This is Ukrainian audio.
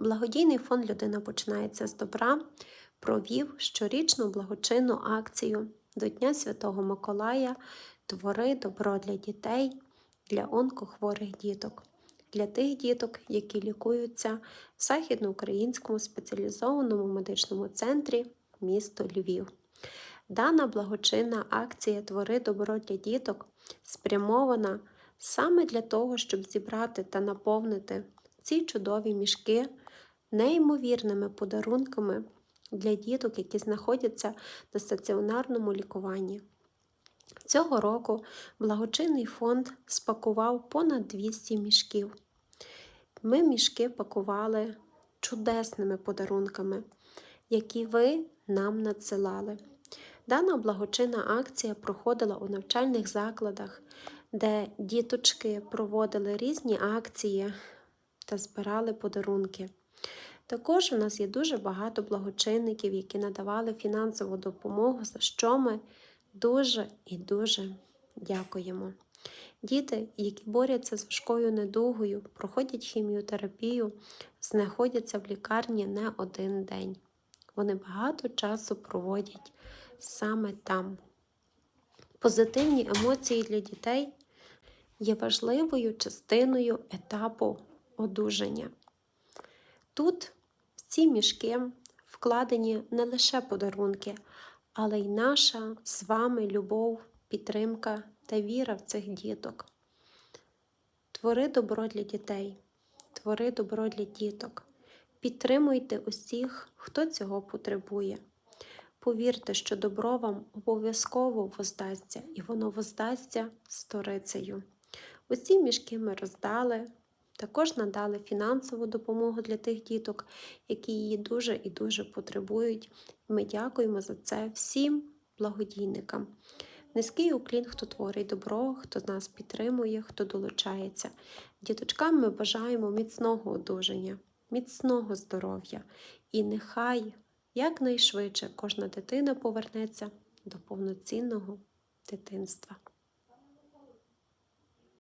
Благодійний фонд Людина починається з добра провів щорічну благочинну акцію до Дня Святого Миколая Твори добро для дітей, для онкохворих діток, для тих діток, які лікуються в Західноукраїнському спеціалізованому медичному центрі місто Львів. Дана благочинна акція Твори добро для діток спрямована саме для того, щоб зібрати та наповнити ці чудові мішки неймовірними подарунками для діток, які знаходяться на стаціонарному лікуванні. Цього року благочинний фонд спакував понад 200 мішків. Ми мішки пакували чудесними подарунками, які ви нам надсилали. Дана благочинна акція проходила у навчальних закладах, де діточки проводили різні акції та збирали подарунки. Також у нас є дуже багато благочинників, які надавали фінансову допомогу, за що ми дуже і дуже дякуємо. Діти, які борються з важкою недугою, проходять хіміотерапію, знаходяться в лікарні не один день. Вони багато часу проводять саме там. Позитивні емоції для дітей є важливою частиною етапу одужання. Тут в ці мішки вкладені не лише подарунки, але й наша з вами любов, підтримка та віра в цих діток. Твори добро для дітей, твори добро для діток. Підтримуйте усіх, хто цього потребує. Повірте, що добро вам обов'язково воздасться, і воно воздасться сторицею. Усі мішки ми роздали, також надали фінансову допомогу для тих діток, які її дуже і дуже потребують. Ми дякуємо за це всім благодійникам. Низький уклін, хто творить добро, хто нас підтримує, хто долучається. Діточкам ми бажаємо міцного одужання, міцного здоров'я і нехай якнайшвидше кожна дитина повернеться до повноцінного дитинства.